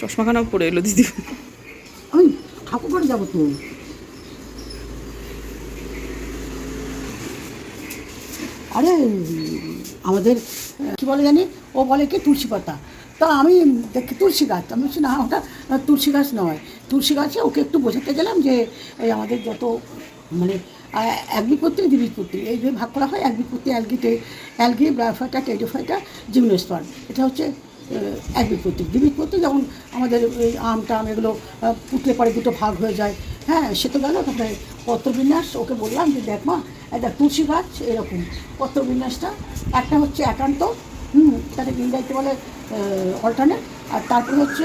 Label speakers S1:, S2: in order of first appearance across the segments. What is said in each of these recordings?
S1: চশমাখানাও পরে এলো দিদি।
S2: আমি ঠাকুর যাব তো। আরে, আমাদের, কি বলে জানি? ও বলে কি তুলসী পাতা। তা আমি দেখি তুলসী গাছ। আমি বলছি, না, ওটা তুলসী গাছ নয়। তুলসী গাছে ওকে একটু বোঝাতে গেলাম যে, এই আমাদের যত মানে এক অ্যাগ্রিপত্রি দ্বিবীজপত্রি এই যে ভাগ করা হয়, অ্যাগ্রিপত্রি অ্যালগিটে অ্যালগি ব্রাফাইটা টেডোফাইটা জিমনোস্পার এটা হচ্ছে অ্যাগ্রিপত্রি দ্বিবীজপত্রি যেমন আমাদের এই আম টাম এগুলো পুঁতলে পরে দুটো ভাগ হয়ে যায়। হ্যাঁ সে তো গেল, তারপরে পত্রবিন্যাস, ওকে বললাম যে, দেখ মা, একটা তুলসী গাছ, এরকম। পত্রবিন্যাসটা, একটা হচ্ছে একান্ত, হুম তাকে ইংরাজিতে বলে অল্টারনেট আর তারপরে হচ্ছে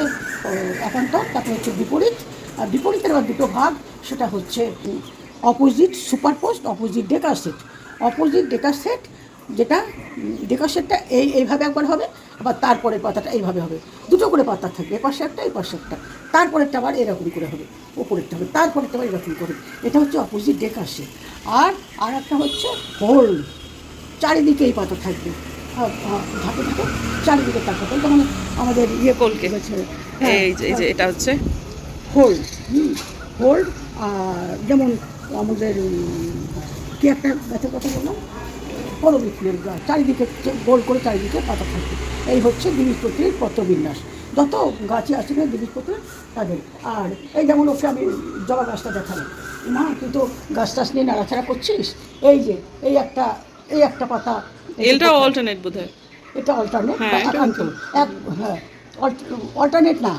S2: একান্ত, তারপরে হচ্ছে বিপরীত। আর বিপরীতের আবার দুটো ভাগ, সেটা হচ্ছে opposite super post opposite decker set opposite decker set যেটা ডেকার সেটটা এই, এইভাবে একবার হবে আবার তারপরে পাতাটা এইভাবে হবে। দুটো করে পাতা থাকবে এ পাশে একটা এই পাশে একটা। তারপরেরটা আবার এরকম করে হবে ওপরেরটা হবে। তারপরেরটা আবার এরকম করে। এটা হচ্ছে অপোজিট সেট আর আর একটা হচ্ছে হোল চারিদিকে এই পাতা থাকবে। ধাপে ধাপে চারিদিকে তার পাতা। যেমন আমাদের ইয়ে
S1: কলকে।
S2: হ্যাঁ,
S1: এই যে এটা হচ্ছে
S2: হোল্ড হোল্ড আর যেমন আমাদের কি একটা গাছের কথা বললাম? পরবিক্ষণের গাছ চারিদিকে গোল করে চারিদিকে পাতা থাকবে এই হচ্ছে দ্বিবীজপত্রীর পত্রবিন্যাস যত গাছে আছে না দ্বিবীজপত্রের তাদের। আর এই যেমন ওকে আমি জবা গাছটা দেখালাম। মা তুই তো গাছ টাছ নিয়ে নাড়াচাড়া করছিস? এই যে এই একটা এই একটা পাতা পাতা।
S1: অল্টারনেট বোধ হয়
S2: এটা অল্টারনেট
S1: হ্যাঁ,
S2: একান্ত এক হ্যাঁ অল্টারনেট না।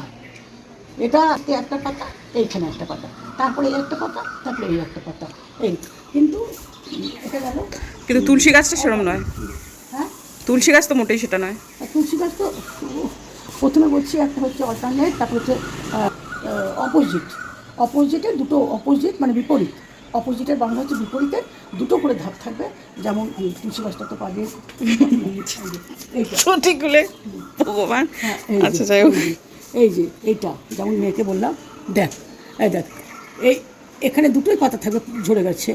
S2: এটা একটা পাতা এইখানে একটা পাতা। তারপরে এই একটা পাতা তারপরে এই একটা পাতা। এই কিন্তু এটা গেল
S1: কিন্তু তুলসী গাছটা সেরকম নয়।
S2: হ্যাঁ?
S1: তুলসী গাছ তো মোটেই সেটা নয়।
S2: তুলসী গাছ তো প্রথমে বলছি একটা হচ্ছে অল্টারনেট তারপর হচ্ছে অপোজিট অপোজিটের দুটো অপোজিট মানে বিপরীত। অপোজিটের বাংলা হচ্ছে বিপরীতের দুটো করে ধাপ থাকবে। যেমন তুলসী গাছটা তো পাবে। এইটা
S1: সঠিক গুলে ভগবান।
S2: হ্যাঁ,
S1: আচ্ছা যাই হোক।
S2: এই যে, এই যে এইটা যেমন মেয়েকে বললাম। দেখ এই দেখ এই এখানে দুটোই পাতা থাকবে ঝরে গেছে।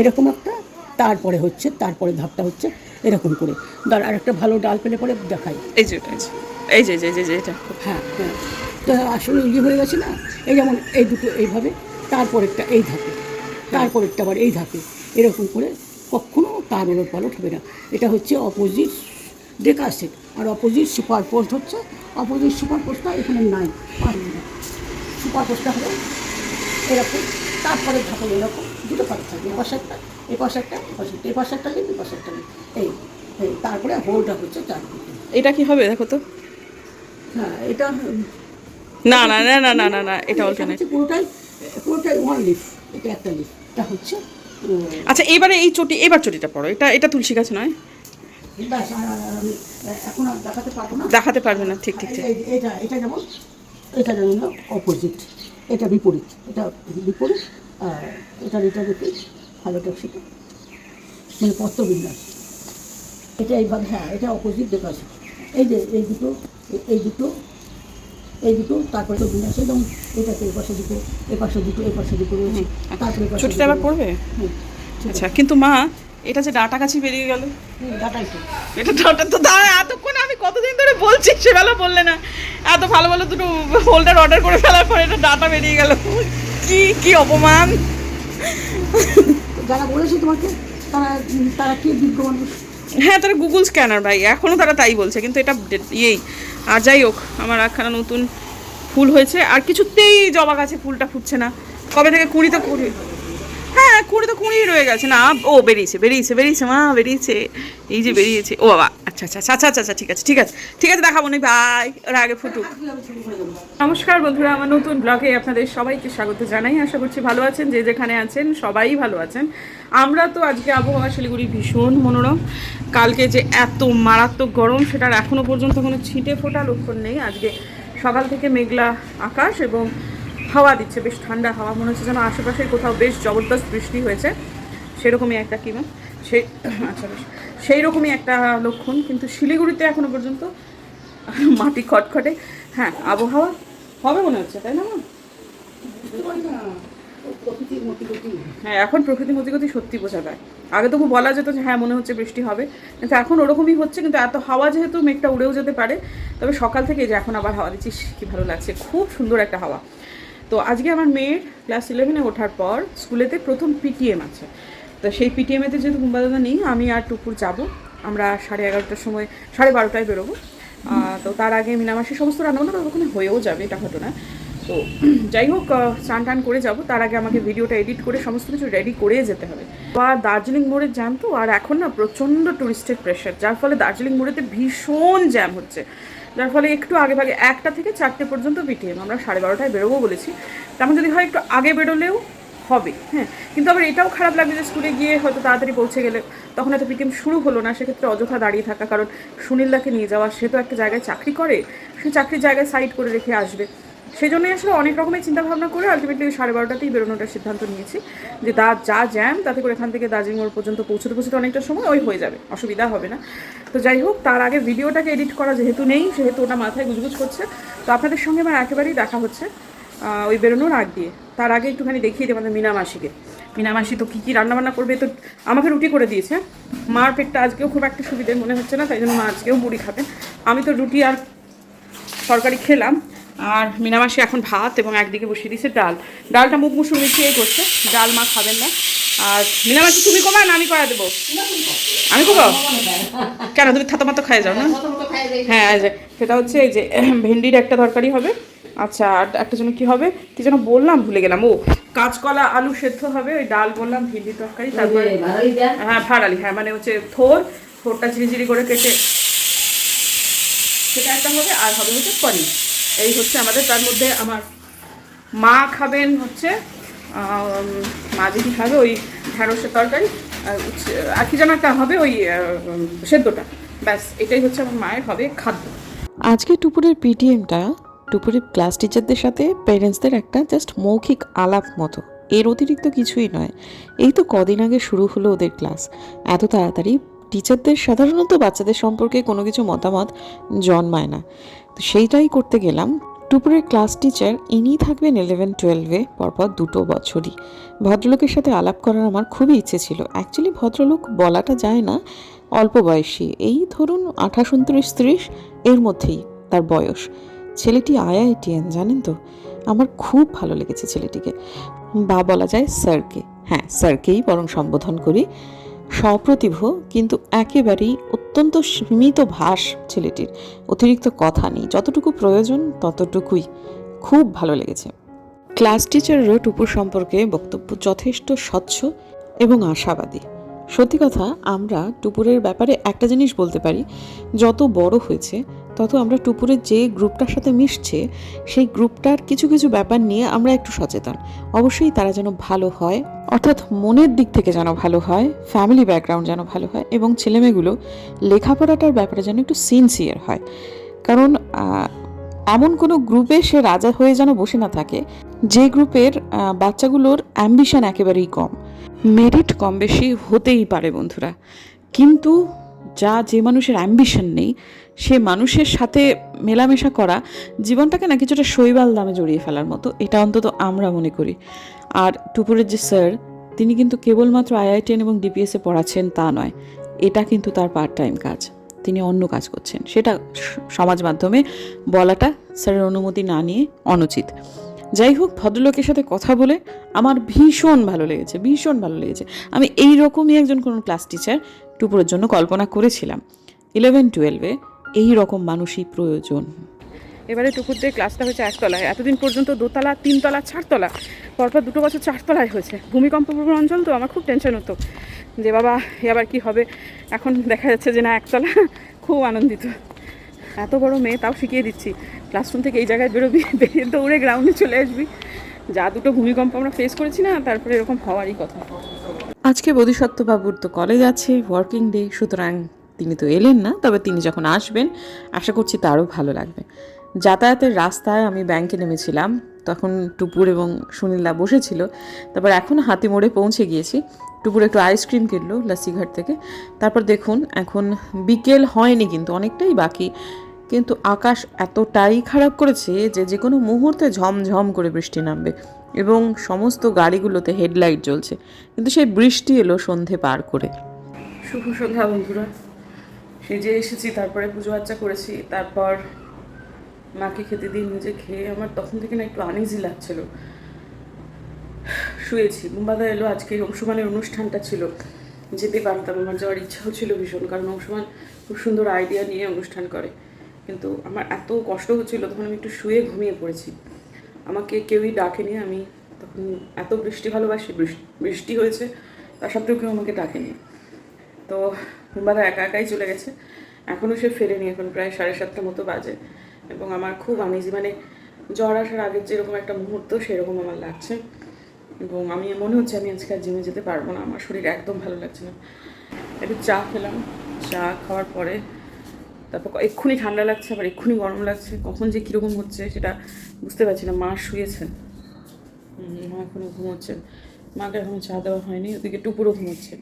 S2: এরকম একটা তারপরে হচ্ছে তারপরে ধাপটা হচ্ছে এরকম করে। দাঁড় আর একটা ভালো ডাল পেলে পরে দেখাই।
S1: এই যে এই যে এই যে যে, এটা।
S2: হ্যাঁ হ্যাঁ। তো আসলে ইয়ে হয়ে গেছে না? এই যেমন এই দুটো এইভাবে তারপরেরটা এই ধাপে তারপরেরটা আবার এই ধাপে এরকম করে কখনো তার ওলট পালট হবে না। এটা হচ্ছে অপোজিট ডেকা সেট আর অপোজিট সুপার পোস্ট হচ্ছে অপোজিট সুপার পোস্টটা এখানে নাই। সুপার পোস্টটা হবে এরকম তারপরে ধাপ এরকম দুটো পাতা থাকবে পাশে একটা এ পাশে একটা পাশে এ পাশে একটা লিপ এ পাশে একটা লিপ এই এই তারপরে হোলটা হচ্ছে চারদিকে
S1: এটা কি হবে দেখো তো?
S2: হ্যাঁ এটা
S1: না না না না না না না এটা অল্টারনেট।
S2: পুরোটাই পুরোটাই ওয়ান লিফ এটা একটা লিফ এটা হচ্ছে
S1: আচ্ছা এবারে এই চটি এবার চটিটা পড়ো। এটা এটা তুলসী গাছ নয়?
S2: এখন দেখাতে পারব না।
S1: দেখাতে পারবে না ঠিক ঠিক ঠিক।
S2: এটা এটা যেমন এটা যেমন অপোজিট এটা বিপরীত এটা বিপরীত আর এটা এটা বিপরীত এটা সেটা মানে পত্রবিন্যাস এটা এইভাবে হ্যাঁ এটা অপোজিট দেখা আছে। এই যে এই দুটো এই দুটো এই দুটো তারপরে তো বিন্যাস যেমন এটাকে এই পাশে দুটো এ পাশে দুটো এ পাশে দুটো রয়েছে। তারপরে দুটো
S1: আবার পড়বে? আচ্ছা কিন্তু মা এটা যে ডাটা কাছি বেরিয়ে গেল?
S2: ডাটাই তো।
S1: এটা ডাটা তো দাঁড়া এতক্ষণ আমি কতদিন ধরে বলছি সেবেলা বললে না। এত ভালো ভালো দুটো হোল্ডার অর্ডার করে ফেলার পরে এটা ডাটা বেরিয়ে গেল। কি কি অপমান।
S2: যারা বলেছে তোমাকে, তারা তারা কি বিজ্ঞ মানুষ?
S1: হ্যাঁ তারা গুগল স্ক্যানার ভাই এখনও তারা তাই বলছে, কিন্তু এটা ইয়েই। আর যাই হোক, আমার একখানা নতুন ফুল হয়েছে, আর কিছুতেই জবা গাছে ফুলটা ফুটছে না। কবে থেকে কুড়ি তো কুড়ি কুড়ি তো কুড়ি রয়ে গেছে না? ও বেরিয়েছে বেরিয়েছে বেরিয়েছে, মা বেরিয়েছে। এই যে বেরিয়েছে। ও বাবা আচ্ছা আচ্ছা আচ্ছা আচ্ছা আচ্ছা ঠিক আছে ঠিক আছে ঠিক আছে, দেখাবো নি ভাই ওর আগে ফুটুক। নমস্কার বন্ধুরা, আমার নতুন ব্লগে আপনাদের সবাইকে স্বাগত জানাই। আশা করছি ভালো আছেন, যে যেখানে আছেন, সবাই ভালো আছেন। আমরা তো আজকে আবহাওয়া শিলিগুড়ি ভীষণ মনোরম। কালকে যে এত মারাত্মক গরম, সেটার এখনও পর্যন্ত কোনো ছিটে ফোটা লক্ষণ নেই। আজকে সকাল থেকে মেঘলা আকাশ এবং হাওয়া দিচ্ছে, বেশ ঠান্ডা হাওয়া। মনে হচ্ছে যেন আশেপাশে কোথাও বেশ জবরদস্ত বৃষ্টি হয়েছে। সেরকমই একটা কি না সেই আচ্ছা বেশ। সেই রকমই একটা লক্ষণ, কিন্তু শিলিগুড়িতে এখনও পর্যন্ত মাটি খটখটে। হ্যাঁ আবহাওয়া হবে মনে হচ্ছে, তাই না হ্যাঁ এখন প্রকৃতি মতিগতি সত্যি বোঝা যায়। আগে তবু বলা যেত যে হ্যাঁ মনে হচ্ছে বৃষ্টি হবে। কিন্তু এখন ওরকমই হচ্ছে, কিন্তু এত হাওয়া যেহেতু মেঘটা উড়েও যেতে পারে। তবে সকাল থেকে যে, এখন আবার হাওয়া দিচ্ছিস কি ভালো লাগছে। খুব সুন্দর একটা হাওয়া। তো আজকে আমার মেয়ের ক্লাস ইলেভেনে ওঠার পর স্কুলেতে প্রথম পিটিএম আছে। তো সেই পিটিএমেতে যেহেতু কুম্বাদাদা নেই, আমি আর টুকুর যাব। আমরা সাড়ে এগারোটার সময়, সাড়ে বারোটায় বেরোবো। তো তার আগে মিনামাসি সমস্ত রান্নাবান্না ততক্ষণে হয়েও যাবে, এটা ঘটনা। তো যাই হোক চান টান করে যাব। তার আগে আমাকে ভিডিওটা এডিট করে সমস্ত কিছু রেডি করে যেতে হবে। বা দার্জিলিং মোড়ে জ্যাম তো, আর এখন না প্রচণ্ড টুরিস্টের প্রেশার যার ফলে দার্জিলিং মোড়েতে ভীষণ জ্যাম হচ্ছে। যার ফলে একটু আগে ভাগে একটা থেকে চারটে পর্যন্ত পিটিএম আমরা সাড়ে বারোটায় বেরোবো বলেছি। তেমন যদি হয় একটু আগে বেরোলেও হবে হ্যাঁ। কিন্তু আবার এটাও খারাপ লাগবে যে স্কুলে গিয়ে হয়তো তাড়াতাড়ি পৌঁছে গেলে তখন হয়তো পিটিএম শুরু হলো না, সেক্ষেত্রে অযথা দাঁড়িয়ে থাকা। কারণ সুনীলদাকে নিয়ে যাওয়া, সে তো একটা জায়গায় চাকরি করে, সে চাকরির জায়গায় সাইড করে রেখে আসবে। সেই জন্যই আসলে অনেক রকমের চিন্তা ভাবনা করে আলটিমেটলি সাড়ে বারোটাতেই বেরোনোটার সিদ্ধান্ত নিয়েছি যে দা যা জ্যাম তাতে করে এখান থেকে দার্জিলিং মোড় পর্যন্ত পৌঁছতে পৌঁছতে অনেকটা সময় ওই হয়ে যাবে, অসুবিধা হবে না। তো যাই হোক, তার আগে ভিডিওটাকে এডিট করা যেহেতু নেই, সেহেতু ওটা মাথায় গুজগুজ করছে। তো আপনাদের সঙ্গে আমার একেবারেই দেখা হচ্ছে ওই বেরোনোর আগ দিয়ে। তার আগে একটুখানি দেখিয়ে দেবো আমাদের মিনামাসিকে। মিনামাসি তো কী কী রান্নাবান্না করবে? তো আমাকে রুটি করে দিয়েছে। মার পেটটা আজকেও খুব একটা সুবিধে মনে হচ্ছে না, তাই জন্য মা আজকেও মুড়ি খাবেন আমি তো রুটি আর তরকারি খেলাম। আর মিনামাসি এখন ভাত এবং একদিকে বসিয়ে দিয়েছে ডাল। ডালটা মুখ মুসুর মিশিয়ে করছে। ডাল মা খাবেন না। আর মিনামাসি তুমি কমা না আমি করা দেবো? আমি কমা? কেন তুমি থাতো মাতো খাই যাও না? হ্যাঁ সেটা হচ্ছে এই যে ভেন্ডির একটা তরকারি হবে। আচ্ছা আর একটা জন্য কি হবে? কি যেন বললাম ভুলে গেলাম। ও কাঁচকলা আলু সেদ্ধ হবে ওই ডাল বললাম ভেন্ডি তরকারি তারপরে হ্যাঁ ভাড়ালি হ্যাঁ মানে হচ্ছে থোর থোরটা ঝিরিঝিরি করে কেটে সেটা একটা হবে আর হবে হচ্ছে পনির। এই হচ্ছে আমাদের, তার মধ্যে আমার মা খাবেন হচ্ছে মা যে কি খাবে ওই ঢ্যাঁড়সের তরকারি, আর কি একটা হবে ওই সেদ্ধটা। ব্যাস, এটাই হচ্ছে আমার মায়ের হবে খাদ্য।
S3: আজকে টুপুরের পিটিএমটা টুপুরের ক্লাস টিচারদের সাথে প্যারেন্টসদের একটা জাস্ট মৌখিক আলাপ মতো। এর অতিরিক্ত কিছুই নয়। এই তো কদিন আগে শুরু হলো ওদের ক্লাস। এত তাড়াতাড়ি টিচারদের সাধারণত বাচ্চাদের সম্পর্কে কোনো কিছু মতামত জন্মায় না। তো সেইটাই করতে গেলাম। টুপুরের ক্লাস টিচার ইনি থাকবেন ইলেভেন টুয়েলভে পরপর দুটো বছরই। ভদ্রলোকের সাথে আলাপ করার আমার খুবই ইচ্ছে ছিল। অ্যাকচুয়ালি ভদ্রলোক বলাটা যায় না, অল্প বয়সী। এই ধরুন আঠাশ, উনত্রিশ, ত্রিশ, এর মধ্যেই তার বয়স। ছেলেটি আইআইটিএন, জানেন তো? আমার খুব ভালো লেগেছে ছেলেটিকে। বা বলা যায় স্যারকে। হ্যাঁ স্যারকেই বরং সম্বোধন করি। সপ্রতিভ কিন্তু একেবারেই অত্যন্ত সীমিত ভাস ছেলেটির। অতিরিক্ত কথা নেই, যতটুকু প্রয়োজন ততটুকুই। খুব ভালো লেগেছে। ক্লাস টিচারেরও টুপুর সম্পর্কে বক্তব্য যথেষ্ট স্বচ্ছ এবং আশাবাদী। সত্যি কথা, আমরা টুপুরের ব্যাপারে একটা জিনিস বলতে পারি, যত বড় হয়েছে তত আমরা টুপুরের যে গ্রুপটার সাথে মিশছে, সেই গ্রুপটার কিছু কিছু ব্যাপার নিয়ে আমরা একটু সচেতন। অবশ্যই তারা যেন ভালো হয়, অর্থাৎ মনের দিক থেকে যেন ভালো হয় ফ্যামিলি ব্যাকগ্রাউন্ড যেন ভালো হয়, এবং ছেলেমেয়েগুলো লেখাপড়াটার ব্যাপারে যেন একটু সিনসিয়ার হয়। কারণ এমন কোনো গ্রুপে সে রাজা হয়ে যেন বসে না থাকে, যে গ্রুপের বাচ্চাগুলোর অ্যাম্বিশন একেবারেই কম। মেরিট কম বেশি হতেই পারে বন্ধুরা। কিন্তু যা যে মানুষের অ্যাম্বিশন নেই, সে মানুষের সাথে মেলামেশা করা জীবনটাকে না কিছুটা শৈবাল দামে জড়িয়ে ফেলার মতো, এটা অন্তত আমরা মনে করি। আর টুপুরের যে স্যার, তিনি কিন্তু কেবলমাত্র আইআইটিএন এবং ডিপিএসে পড়াচ্ছেন তা নয়, এটা কিন্তু তার পার্ট টাইম কাজ। তিনি অন্য কাজ করছেন। সেটা সমাজ মাধ্যমে বলাটা স্যারের অনুমতি না নিয়ে অনুচিত। যাই হোক, ভদ্রলোকের সাথে কথা বলে আমার ভীষণ ভালো লেগেছে, ভীষণ ভালো লেগেছে। আমি এই রকমই একজন কোনো ক্লাস টিচার টুপুরের জন্য কল্পনা করেছিলাম। ইলেভেন টুয়েলভে এই রকম মানুষই প্রয়োজন।
S1: এবারে টুকুরদের ক্লাসটা হয়েছে একতলায়। এতদিন পর্যন্ত দোতলা, তিনতলা, চারতলা, পরপর দুটো বছর চারতলায় হয়েছে। ভূমিকম্প প্রবণ অঞ্চল তো আমার খুব টেনশন হতো। যে বাবা আবার কি হবে? এখন দেখা যাচ্ছে যে না, একতলা। খুব আনন্দিত। এত বড় মেয়ে, তাও শিখিয়ে দিচ্ছি। ক্লাসরুম থেকে এই জায়গায় বেরোবি, বেরিয়ে দৌড়ে গ্রাউন্ডে চলে আসবি। যা দুটো ভূমিকম্প আমরা ফেস করেছি না, তারপরে এরকম হওয়ারই কথা।
S3: আজকে বোধিসত্ত্ব বাবুর তো কলেজ আছে ওয়ার্কিং ডে সুতরাং তিনি তো এলেন না, তবে তিনি যখন আসবেন, আশা করছি তারও ভালো লাগবে। যাতায়াতের রাস্তায় আমি ব্যাংকে নেমেছিলাম, তখন টুপুর এবং সুনীলদা বসেছিল, তারপর এখন হাতি মোড়ে পৌঁছে গিয়েছি। টুপুর একটু আইসক্রিম কিনলো লাসিঘাট থেকে, তারপর দেখুন, এখন বিকেল হয়নি কিন্তু, অনেকটাই বাকি। কিন্তু আকাশ এতটাই খারাপ করেছে যে যে কোনো মুহূর্তে ঝমঝম করে বৃষ্টি নামবে। এবং সমস্ত গাড়িগুলোতে হেডলাইট জ্বলছে। কিন্তু সেই বৃষ্টি এলো সন্ধে পার করে।
S1: শুভ সন্ধ্যা, বন্ধুরা। সেজে এসেছি, তারপরে পুজো আর্চা করেছি। তারপর মাকে খেতে দিয়ে নিজে খেয়ে আমার তখন থেকে না একটু আনইজি লাগছিল। শুয়েছি। মুম্বাদা এলো, আজকে অংশমানের অনুষ্ঠানটা ছিল। যেতে পারতাম, আমার যাওয়ার ইচ্ছাও ছিল ভীষণ, কারণ অংশুমান খুব সুন্দর আইডিয়া নিয়ে অনুষ্ঠান করে। কিন্তু আমার এত কষ্ট হচ্ছিল, তখন আমি একটু শুয়ে ঘুমিয়ে পড়েছি। আমাকে কেউই ডাকেনি, আমি তখন এত বৃষ্টি ভালোবাসি বৃষ্টি হয়েছে তার সত্ত্বেও কেউ আমাকে ডাকেনি। তো বুম্বাদা একা একাই চলে গেছে, এখনও সে ফেরেনি, এখন প্রায় সাড়ে সাতটা মতো বাজে। এবং আমার খুব আনিজি মানে জ্বর আসার আগের যেরকম একটা মুহূর্ত, সেরকম আমার লাগছে। এবং আমি, মনে হচ্ছে আমি আজকে আর জিমে যেতে পারব না, আমার শরীর একদম ভালো লাগছে না। একটু চা খেলাম, চা খাওয়ার পরে তারপর এক্ষুনি ঠান্ডা লাগছে আবার এক্ষুনি গরম লাগছে কখন যে কীরকম হচ্ছে সেটা বুঝতে পারছি না। মা শুয়েছেন। মা এখনও ঘুমোচ্ছেন। মাকে এখনও চা দেওয়া হয়নি ওদিকে টুপুরও ঘুমোচ্ছে।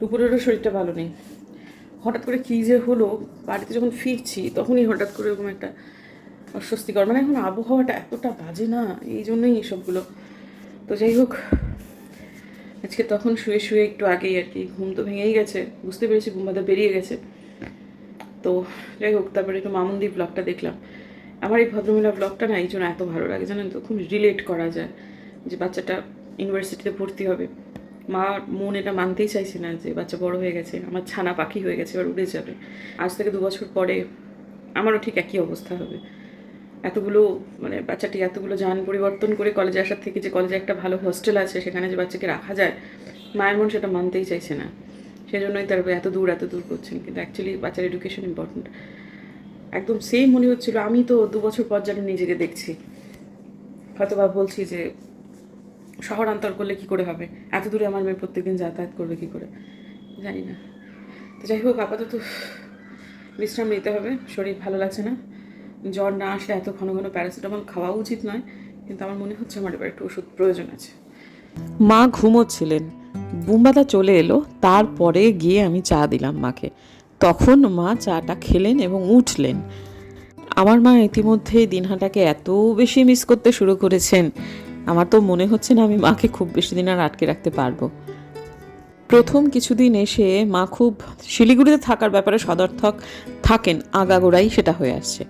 S1: টুপুরেরও শরীরটা ভালো নেই। হঠাৎ করে কী যে হলো বাড়িতে যখন ফিরছি তখনই হঠাৎ করে এরকম একটা অস্বস্তিকর মানে এখন আবহাওয়াটা এতটা বাজে না এই জন্যই এসবগুলো তো যাই হোক আজকে তখন শুয়ে শুয়ে একটু আগেই আর কি ঘুম তো ভেঙেই গেছে বুঝতে পেরেছি ঘুম ঘুমাতে বেরিয়ে গেছে। তো যাই হোক, তারপরে একটু মামুন্দি ব্লগটা দেখলাম। আমার এই ভদ্রমহিলা ব্লগটা না এই জন্য এত ভালো লাগে জানেন তো, খুব রিলেট করা যায় যে বাচ্চাটা ইউনিভার্সিটিতে ভর্তি হবে। মা, মন এটা মানতেই চাইছে না যে বাচ্চা বড় হয়ে গেছে, আমার ছানা পাখি হয়ে গেছে, এবার উড়ে যাবে। আজ থেকে দু বছর পরে আমারও ঠিক একই অবস্থা হবে। এতগুলো মানে বাচ্চাটি এতগুলো যান পরিবর্তন করে কলেজে আসার থেকে যে কলেজে একটা ভালো হোস্টেল আছে, সেখানে যে বাচ্চাকে রাখা যায়, মায়ের মন সেটা মানতেই চাইছে না। সেজন্যই তার এত দূর এত দূর করছেন। কিন্তু অ্যাকচুয়ালি বাচ্চার এডুকেশন ইম্পর্ট্যান্ট একদম সেম মনে হচ্ছিল। আমি তো দু বছর পর যেন নিজেকে দেখছি। হয়তো বা বলছি যে শহরান্তর করলে কি করে হবে? এত দূরে আমার মেয়ে প্রত্যেকদিন যাতায়াত করবে কি করে? জানি না। তো যাই হোক, আপাতত বিশ্রাম নিতে হবে। শরীর ভালো লাগছে না। জ্বর না আসলে এত ঘন ঘন প্যারাসিটামল খাওয়া উচিত নয়। কিন্তু আমার মনে হচ্ছে আমার এবার একটু ওষুধ প্রয়োজন আছে।
S3: মা ঘুমোচ্ছিলেন। বুম্বাদা চলে এলো, তারপরে গিয়ে আমি চা দিলাম মাকে। তখন মা চাটা খেলেন এবং উঠলেন। আমার মা ইতিমধ্যেই দিনহাটাকে এত বেশি মিস করতে শুরু করেছেন। আমার তো মনে হচ্ছে না আমি মাকে খুব বেশি দিন আর আটকে রাখতে পারব। প্রথম কিছুদিন এসে মা খুব শিলিগুড়িতে থাকার ব্যাপারে সদর্থক থাকেন, আগাগোড়াই সেটা হয়ে আসছে।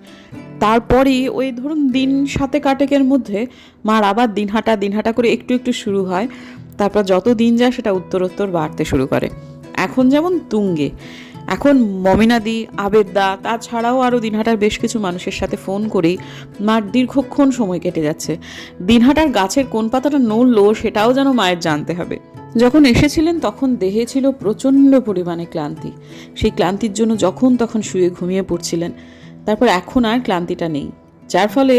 S3: তারপরেই ওই ধরুন দিন সাতে কাটেকের মধ্যে মার আবার দিনহাটা দিনহাটা করে একটু একটু শুরু হয়। তারপর যত দিন যায় সেটা উত্তরোত্তর বাড়তে শুরু করে। এখন যেমন তুঙ্গে, এখন মমিনাদি, আবেদদা, তাছাড়াও আরও দিনহাটার বেশ কিছু মানুষের সাথে ফোন করেই মার দীর্ঘক্ষণ সময় কেটে যাচ্ছে। দিনহাটার গাছের কোন পাতাটা নড়লো সেটাও যেন মায়ের জানতে হবে। যখন এসেছিলেন তখন দেহে ছিল প্রচণ্ড পরিমাণে ক্লান্তি। সেই ক্লান্তির জন্য যখন তখন শুয়ে ঘুমিয়ে পড়ছিলেন। তারপর এখন আর ক্লান্তিটা নেই। যার ফলে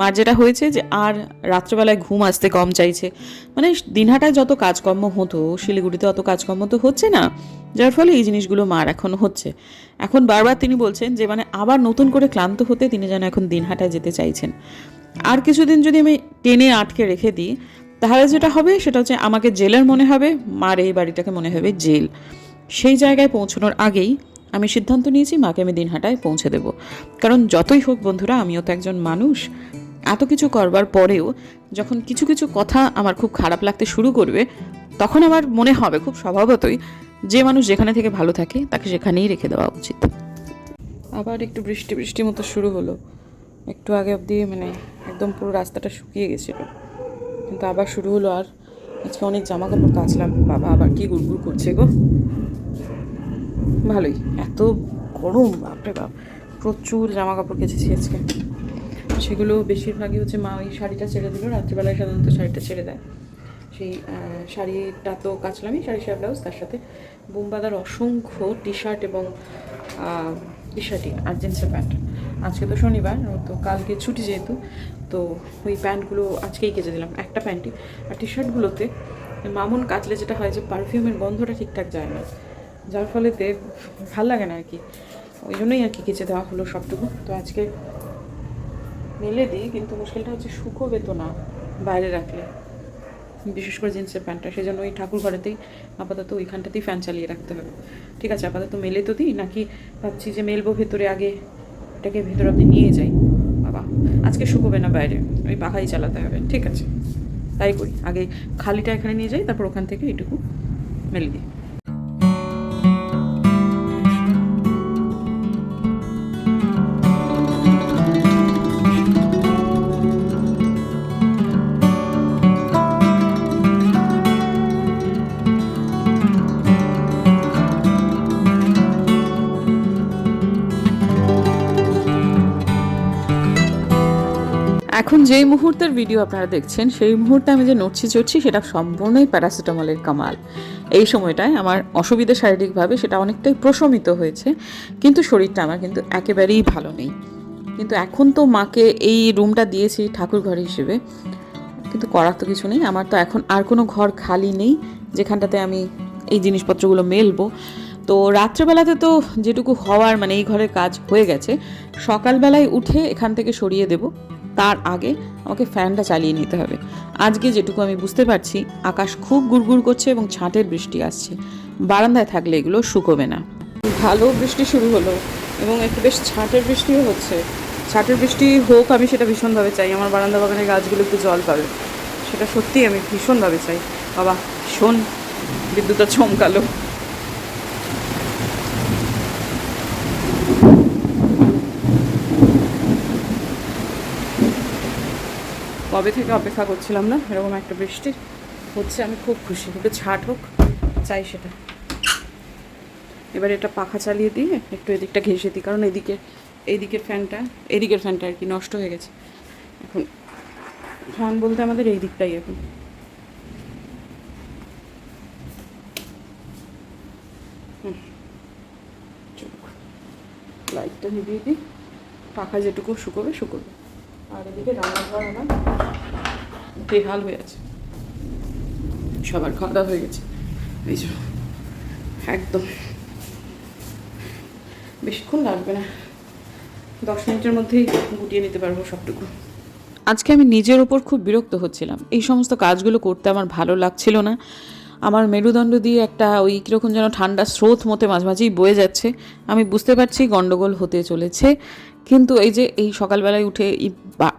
S3: মার যেটা হয়েছে যে আর রাত্রেবেলায় ঘুম আসতে কম চাইছে। মানে দিনহাটায় যত কাজকর্ম হতো, শিলিগুড়িতে অত কাজকর্ম তো হচ্ছে না। যার ফলে এই জিনিসগুলো মার এখন হচ্ছে। এখন বারবার তিনি বলছেন যে মানে আবার নতুন করে ক্লান্ত হতে তিনি যেন এখন দিনহাটায় যেতে চাইছেন। আর কিছুদিন যদি আমি টেনে আটকে রেখে দিই, তাহলে যেটা হবে, সেটা হচ্ছে আমাকে জেলের মনে হবে, মার এই বাড়িটাকে মনে হবে জেল। সেই জায়গায় পৌঁছানোর আগেই আমি সিদ্ধান্ত নিয়েছি, মাকে আমি দিনহাটায় পৌঁছে দেব। কারণ যতই হোক বন্ধুরা, আমিও তো একজন মানুষ। এত কিছু করবার পরেও যখন কিছু কিছু কথা আমার খুব খারাপ লাগতে শুরু করবে, তখন আমার মনে হবে খুব স্বভাবতই যে মানুষ যেখানে থেকে ভালো থাকে তাকে সেখানেই রেখে দেওয়া উচিত। আবার একটু বৃষ্টি বৃষ্টি মতো শুরু হলো। একটু আগে অবধি মানে একদম পুরো রাস্তাটা শুকিয়ে গেছিল। কিন্তু আবার শুরু হলো আর। আজকে অনেক জামা কাপড় কাচলাম। বাবা আবার কি গুড়গুড় করছে গো। ভালোই। এত গরম, বাপরে বাপ। প্রচুর জামা কাপড় কেচেছি আজকে। সেগুলো বেশিরভাগই হচ্ছে মা ওই শাড়িটা ছেড়ে দিল। রাত্রিবেলায় সাধারণত শাড়িটা ছেড়ে দেয়। সেই শাড়িটা তো কাচলামই, শাড়ি শাড়ি ব্লাউজ, তার সাথে বোমবাদার অসংখ্য টি শার্ট এবং টি শার্টই আর জিন্সের প্যান্ট। আজকে তো শনিবার তো, কালকে ছুটি যেহেতু, তো ওই প্যান্টগুলো আজকেই কেচে দিলাম, একটা প্যান্টই। আর টি শার্টগুলোতে মামুন কাচলে যেটা হয় যে পারফিউমের গন্ধটা ঠিকঠাক যায় না। যার ফলেতে ভালো লাগে না আর কি। ওই জন্যই আর কি কেচে দেওয়া হলো সবটুকু। তো আজকে মেলে দিই, কিন্তু মুশকিলটা হচ্ছে শুকোবে তো না বাইরে রাখলে। বিশেষ করে জিন্সের প্যান্টটা সেই জন্য ওই ঠাকুর ঘরেতেই আপাতত ওইখানটাতেই ফ্যান চালিয়ে রাখতে হবে। ঠিক আছে, আপাতত মেলে তো দিই, নাকি ভাবছি যে মেলবো ভেতরে আগে, এটাকে ভেতরে আপনি নিয়ে যাই। বাবা, আজকে শুকোবে না বাইরে, ওই পাখাই চালাতে হবে। ঠিক আছে, তাই করি। আগে খালিটা এখানে নিয়ে যাই, তারপর ওখান থেকে এইটুকু মেলে দিই। এখন যেই মুহূর্তের ভিডিও আপনারা দেখছেন, সেই মুহূর্তে আমি যে নড়ছি চড়ছি সেটা সম্পূর্ণই প্যারাসিটামলের কামাল। এই সময়টায় আমার অসুবিধা শারীরিকভাবে সেটা অনেকটাই প্রশমিত হয়েছে, কিন্তু শরীরটা আমার কিন্তু একেবারেই ভালো নেই। কিন্তু এখন তো মাকে এই রুমটা দিয়েছি ঠাকুর ঘর হিসেবে, কিন্তু করার তো কিছু নেই। আমার তো এখন আর কোনো ঘর খালি নেই, যেখানটাতে আমি এই জিনিসপত্রগুলো মেলবো। তো রাত্রেবেলাতে তো যেটুকু হওয়ার মানে এই ঘরের কাজ হয়ে গেছে, সকালবেলায় উঠে এখান থেকে সরিয়ে দেব। তার আগে আমাকে ফ্যানটা চালিয়ে নিতে হবে। আজকে যেটুকু আমি বুঝতে পারছি, আকাশ খুব গুড়গুড় করছে এবং ছাঁটের বৃষ্টি আসছে। বারান্দায় থাকলে এগুলো শুকোবে না। ভালো বৃষ্টি শুরু হলো এবং একটু বেশ ছাঁটের বৃষ্টিও হচ্ছে। ছাঁটের বৃষ্টি হোক, আমি সেটা ভীষণভাবে চাই। আমার বারান্দা বাগানের গাছগুলো একটু জল পাবে। সেটা সত্যিই আমি ভীষণভাবে চাই। বাবা ভীষণ বিদ্যুৎটা চমকালো। কবে থেকে অপেক্ষা করছিলাম না, এরকম একটা বৃষ্টি হচ্ছে আমি খুব খুশি, একটু ছাট হোক, চাই সেটা। এবার এটা পাখা চালিয়ে দিয়ে একটু এদিকটা ঘেঁষে দিই, কারণ এদিকে, এইদিকের ফ্যানটা এদিকের ফ্যানটা আর কি নষ্ট হয়ে গেছে। এখন, ফ্যান বলতে আমাদের এই দিকটাই এখন। লাইটটা নিভিয়ে দিই, পাখা যেটুকু শুকোবে শুকোবে। আর এদিকে রান্নাঘর আমার। বেহাল হয়ে আছে। সবার খাওয়া হয়ে গেছে। এই যে, একদম। বেশিক্ষণ লাগবে না। দশ মিনিটের মধ্যেই গুটিয়ে নিতে পারব সবটুকু। আজকে আমি নিজের ওপর খুব বিরক্ত হচ্ছিলাম। এই সমস্ত কাজগুলো করতে আমার ভালো লাগছিল না। আমার মেরুদণ্ড দিয়ে একটা ওই কীরকম যেন ঠান্ডা স্রোত মতে মাঝে মাঝেই বয়ে যাচ্ছে। আমি বুঝতে পারছি গন্ডগোল হতে চলেছে। কিন্তু এই যে এই সকালবেলায় উঠে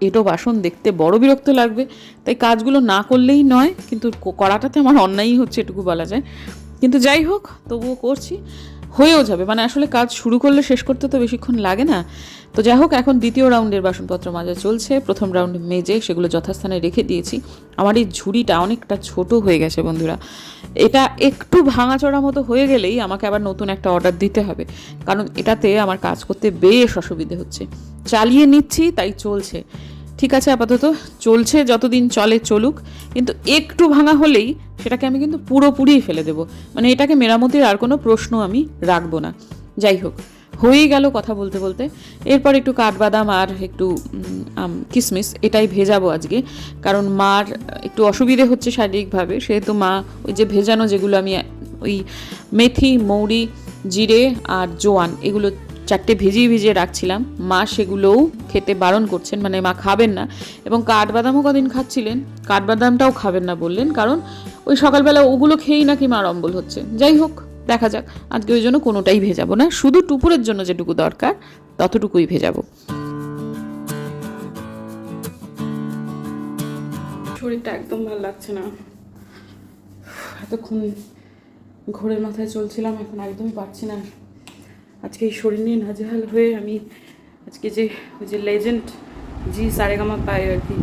S3: এটো বাসন দেখতে বড় বিরক্ত লাগবে, তাই কাজগুলো না করলেই নয়, কিন্তু করাটাতে আমার অন্যায়ই হচ্ছে এটুকু বলা যায়। কিন্তু যাই হোক, তবুও করছি। হয়েও যাবে মানে আসলে কাজ শুরু করলে শেষ করতে তো বেশিক্ষণ লাগে না। তো যাই হোক, এখন দ্বিতীয় রাউন্ডের বাসনপত্র মাজা চলছে। প্রথম রাউন্ড মেজে সেগুলো যথাস্থানে রেখে দিয়েছি। আমার এই ঝুড়িটা অনেকটা ছোট হয়ে গেছে বন্ধুরা। এটা একটু ভাঙাচড়া মতো হয়ে গেলেই আমাকে আবার নতুন একটা অর্ডার দিতে হবে। কারণ এটাতে আমার কাজ করতে বেশ অসুবিধে হচ্ছে। চালিয়ে নিচ্ছি, তাই চলছে। ঠিক আছে, আপাতত চলছে, যতদিন চলে চলুক। কিন্তু একটু ভাঙা হলেই সেটাকে আমি কিন্তু পুরোপুরি ফেলে দেবো। মানে এটাকে মেরামতির আর কোনো প্রশ্ন আমি রাখব না। যাই হোক হয়েই গেল কথা বলতে বলতে। এরপর একটু কাঠবাদাম আর একটু কিসমিস, এটাই ভেজাবো আজকে। কারণ মার একটু অসুবিধে হচ্ছে শারীরিকভাবে, সেহেতু মা ওই যে ভেজানো যেগুলো আমি, ওই মেথি, মৌরি, জিরে আর জোয়ান, এগুলো চারটে ভিজিয়ে ভিজিয়ে রাখছিলাম। মা সেগুলোও খেতে বারণ করছেন মানে মা খাবেন না। এবং কাঠবাদামও কদিন খাচ্ছিলেন, কাঠবাদামটাও খাবেন না বললেন, কারণ ওই সকালবেলা ওগুলো খেয়েই নাকি মার অম্বল হচ্ছে। যাই হোক দেখা যাক, আজকে ওই জন্য কোনোটাই ভেজাবো না। শুধু টুপুরের জন্য যেটুকু দরকার, ততটুকুই ভেজাবো। শরীরটা একদম ভালো লাগছে না। এতক্ষণ ঘোরের মাথায় চলছিলাম, এখন একদমই পারছি না। আজকে এই শরীর নিয়ে নাজেহাল হয়ে আমি আজকে যে ওই যে লেজেন্ড জি সারেগামা পাই আর কি,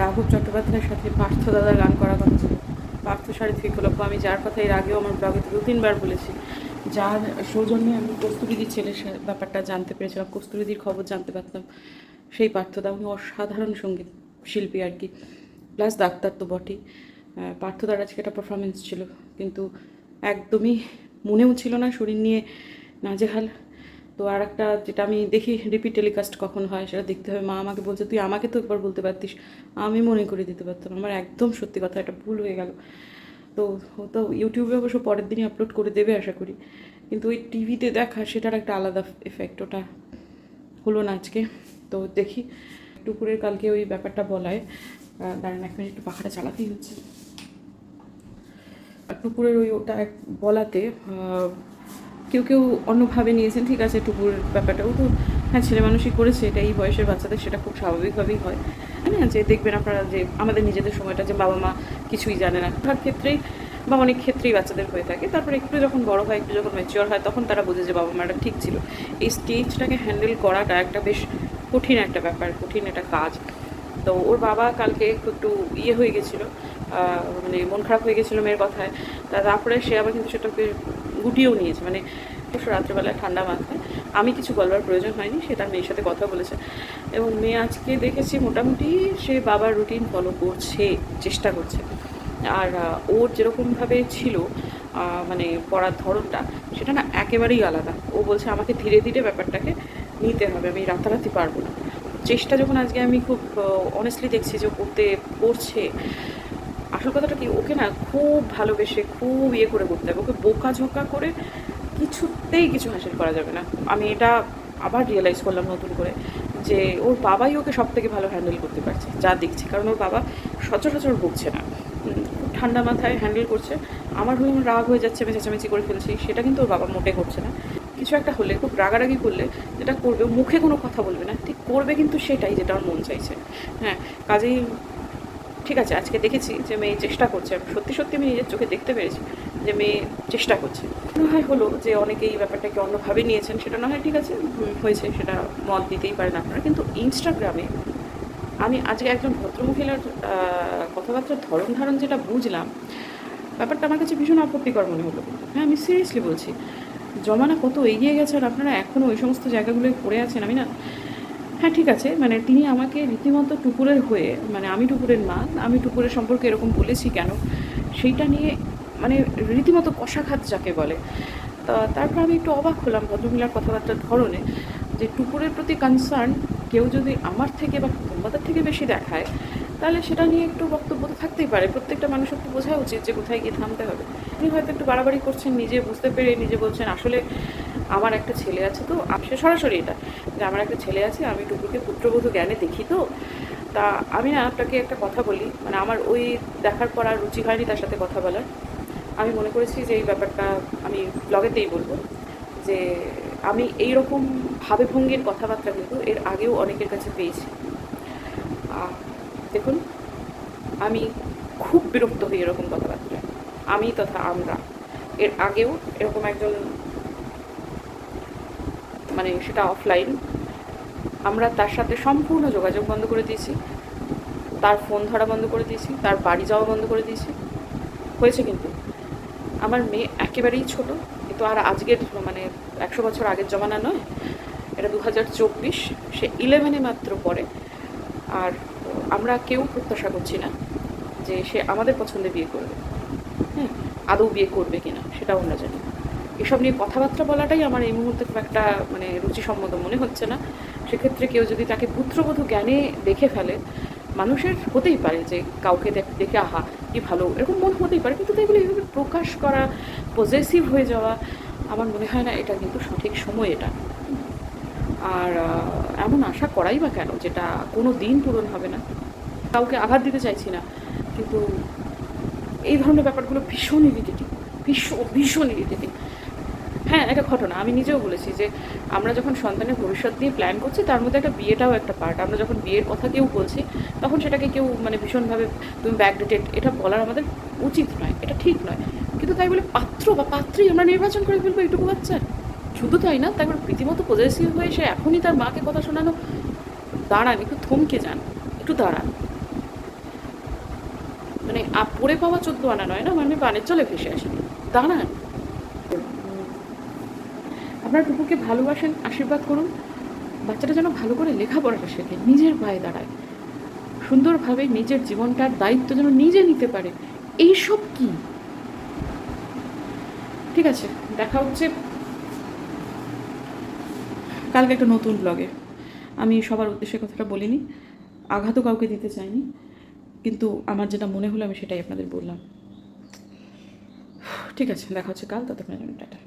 S3: রাঘব চট্টোপাধ্যায়ের সাথে পার্থ দাদার গান করা কথা ছিল পার্থ সারিত বিকল্প, আমি যার কথা এর আগেও আমার ব্লগে দু তিনবার বলেছি। যার সৌজন্যে আমি কস্তুরিদির ছেলের ব্যাপারটা জানতে পেরেছিলাম, কস্তুরিদির খবর জানতে পারতাম। সেই পার্থদা, উনি অসাধারণ সংগীত শিল্পী আর কি। প্লাস ডাক্তার তো বটেই। পার্থদার আজকে একটা পারফরমেন্স ছিল, কিন্তু একদমই মনেও ছিল না শরীর নিয়ে নাজেহাল। তো আর একটা যেটা আমি দেখি রিপিট টেলিকাস্ট কখন হয়, সেটা দেখতে হবে। মা আমাকে বলছে, তুই আমাকে তো একবার বলতে পারতিস। আমি মনে করে দিতে পারতাম। আমার একদম সত্যি কথা, এটা ভুল হয়ে গেল। তো ও তো ইউটিউবে অবশ্য পরের দিনই আপলোড করে দেবে আশা করি। কিন্তু ওই টিভিতে দেখা, সেটার একটা আলাদা এফেক্ট ওটা হলো না আজকে। তো দেখি, দুপুরের কালকে ওই ব্যাপারটা বলায়। দাঁড়ান, এক মিনিট, একটু পাখাটা চালাতেই হচ্ছে। টুকুরের ওই ওটা এক বলাতে কেউ কেউ অন্যভাবে নিয়েছেন, ঠিক আছে, টুকুর ব্যাপারটা ও তো হ্যাঁ ছেলে মানুষই করেছে, এটা এই বয়সের বাচ্চাদের সেটা খুব স্বাভাবিকভাবেই হয়।
S1: হ্যাঁ যে দেখবেন আপনারা যে আমাদের নিজেদের সময়টা যে বাবা মা কিছুই জানে না। তার ক্ষেত্রেই বা অনেক ক্ষেত্রেই বাচ্চাদের হয়ে থাকে, তারপরে একটু যখন বড় হয়, একটু যখন ম্যাচিওর হয়, তখন তারা বোঝে যে বাবা মাটা ঠিক ছিল। এই স্টেজটাকে হ্যান্ডেল করাটা একটা বেশ কঠিন একটা ব্যাপার, কঠিন একটা কাজ। তো ওর বাবা কালকে একটু ইয়ে হয়ে গেছিল মানে মন খারাপ হয়ে গেছিল মেয়ের কথায়। তা তারপরে সে আবার কিন্তু সেটাকে গুটিয়েও নিয়েছে মানে অবশ্য রাত্রেবেলায় ঠান্ডা মাথায়। আমি কিছু বলবার প্রয়োজন হয়নি, সে তার মেয়ের সাথে কথা বলেছে। এবং মেয়ে আজকে দেখেছি মোটামুটি সে বাবার রুটিন ফলো করছে, চেষ্টা করছে। আর ওর যেরকমভাবে ছিল মানে পড়ার ধরনটা, সেটা না একেবারেই আলাদা। ও বলছে, আমাকে ধীরে ধীরে ব্যাপারটাকে নিতে হবে, আমি রাতারাতি পারব না। চেষ্টা যখন আজকে আমি খুব অনেস্টলি দেখছি যে করতে, করছে আসল কথাটা কি, ওকে না খুব ভালোবেসে খুব ইয়ে করে করতে হবে, ওকে বোকা ঝোকা করে কিছুতেই কিছু হাসিল করা যাবে না। আমি এটা আবার রিয়েলাইজ করলাম নতুন করে যে ওর বাবাই ওকে সব থেকে ভালো হ্যান্ডেল করতে পারছে, যা দেখছি। কারণ ওর বাবা সচরাচর ভুগছে না। খুব ঠান্ডা মাথায় হ্যান্ডেল করছে। আমার হলে রাগ হয়ে যাচ্ছে আমি চেঁচামেচি করে ফেলছি, সেটা কিন্তু ওর বাবা মোটে করছে না। কিছু একটা হলে, খুব রাগারাগি করলে যেটা করবে মুখে কোনো কথা বলবে না, ঠিক করবে কিন্তু সেটাই যেটা ওর মন চাইছে। হ্যাঁ কাজেই ঠিক আছে, আজকে দেখেছি যে মেয়ে চেষ্টা করছে। সত্যি সত্যি আমি নিজের চোখে দেখতে পেরেছি যে মেয়ে চেষ্টা করছে। মনে হয় হলো যে অনেকে এই ব্যাপারটাকে অন্যভাবে নিয়েছেন, সেটা না হয় ঠিক আছে হয়েছে, সেটা মত দিতেই পারেন আপনারা। কিন্তু ইনস্টাগ্রামে আমি আজকে একজন ভদ্রমহিলার কথাবার্তার ধরন ধারণ যেটা বুঝলাম, ব্যাপারটা আমার কাছে ভীষণ আপত্তিকর মনে হলো। হ্যাঁ আমি সিরিয়াসলি বলছি, জমানা কত এগিয়ে গেছে আর আপনারা এখনও ওই সমস্ত জায়গাগুলোয় পড়ে আছেন, আমি না হ্যাঁ ঠিক আছে। মানে তিনি আমাকে রীতিমতো টুকুরের হয়ে মানে আমি টুকুরের মা, আমি টুকুরের সম্পর্কে এরকম বলেছি কেন, সেইটা নিয়ে মানে রীতিমতো কষাঘাত যাকে বলে। তা তারপর আমি একটু অবাক হলাম ভদ্রমহিলার কথাবার্তার ধরনে যে টুকুরের প্রতি কনসার্ন কেউ যদি আমার থেকে বা তোমাদের থেকে বেশি দেখায়, তাহলে সেটা নিয়ে একটু বক্তব্য তো থাকতেই পারে। প্রত্যেকটা মানুষের তো বোঝা উচিত যে কোথায় গিয়ে থামতে হবে। তিনি হয়তো একটু বাড়াবাড়ি করছেন, নিজে বুঝতে পেরে নিজে বলছেন, আসলে আমার একটা ছেলে আছে তো সে সরাসরি এটা, যে আমার একটা ছেলে আছে, আমি টুকুকে পুত্রবধূ জ্ঞানে দেখি তো। তা আমি না আপনাকে একটা কথা বলি মানে আমার ওই দেখার পর আর রুচি হয়নি তার সাথে কথা বলার। আমি মনে করেছি যে এই ব্যাপারটা আমি ব্লগেতেই বলব, যে আমি এই রকম ভাবে ভঙ্গির কথাবার্তা কিন্তু এর আগেও অনেকের কাছে পেয়েছি। দেখুন, আমি খুব বিরক্ত হই এরকম কথাবার্তা আমি তথা আমরা। এর আগেও এরকম একজন মানে সেটা অফলাইন আমরা তার সাথে সম্পূর্ণ যোগাযোগ বন্ধ করে দিয়েছি। তার ফোন ধরা বন্ধ করে দিয়েছি, তার বাড়ি যাওয়া বন্ধ করে দিয়েছি। হয়েছে কিন্তু। আমার মেয়ে একেবারেই ছোট। কিন্তু আর আজকের মানে একশো বছর আগের জমানা নয়। এটা দু হাজার চব্বিশ, সে ইলেভেনে মাত্র পড়ে। আর আমরা কেউ প্রত্যাশা করছি না যে সে আমাদের পছন্দে বিয়ে করবে। হ্যাঁ আদৌ বিয়ে করবে কিনা, সেটাও আমরা জানি এসব নিয়ে কথাবার্তা বলাটাই আমার এই মুহূর্তে খুব একটা মানে রুচিসম্মত মনে হচ্ছে না। সেক্ষেত্রে কেউ যদি তাকে পুত্রবধূ জ্ঞানে দেখে ফেলে, মানুষের হতেই পারে যে কাউকে দেখ- আহা, কি ভালো। এরকম মন হতেই পারে, কিন্তু তাই বলে এইভাবে প্রকাশ করা পজেসিভ হয়ে যাওয়া, আমার মনে হয় না এটা কিন্তু সঠিক সময় এটা। আর এমন আশা করাই বা কেন যেটা কোনো দিন পূরণ হবে না? কাউকে আঘাত দিতে চাইছি না, কিন্তু এই ধরনের ব্যাপারগুলো ভীষণ ইরিটেটিং ভীষণ ভীষণ ইরিটেটিং হ্যাঁ একটা ঘটনা। আমি নিজেও বলেছি যে আমরা যখন সন্তানের ভবিষ্যৎ নিয়ে প্ল্যান করছি, তার মধ্যে একটা বিয়েটাও একটা পার্ট আমরা যখন বিয়ের কথা কেউ বলছি, তখন সেটাকে কেউ মানে ভীষণভাবে তুমি ব্যাকডেটেড এটা বলার আমাদের উচিত নয়, এটা ঠিক নয়। কিন্তু তাই বলে পাত্র বা পাত্রী আমরা নির্বাচন করে ফেলব এইটুকু বাচ্চার শুধু তাই না তারপর রীতিমতো পজেসিভ হয়ে সে এখনই তার মাকে কথা শোনানো, দাঁড়ান, একটু থমকে যান, একটু দাঁড়ান। মানে পড়ে পাওয়া চোদ্দ আনা নয় না মানে পানের চলে ভেসে আসেনি দাঁড়ান। আপনার টুকুকে ভালোবাসেন, আশীর্বাদ করুন। বাচ্চাটা যেন ভালো করে লেখাপড়াটা শেখে, নিজের পায়ে দাঁড়ায়। সুন্দরভাবে নিজের জীবনটার দায়িত্ব যেন নিজে নিতে পারে। এইসব কি? ঠিক আছে, দেখা হচ্ছে কালকে একটা নতুন ব্লগে আমি সবার উদ্দেশ্যে কথাটা বলিনি, আঘাতও কাউকে দিতে চাইনি, কিন্তু আমার যেটা মনে হলো আমি সেটাই আপনাদের বললাম। ঠিক আছে, দেখা হচ্ছে কাল, ততক্ষণের জন্য টাটা।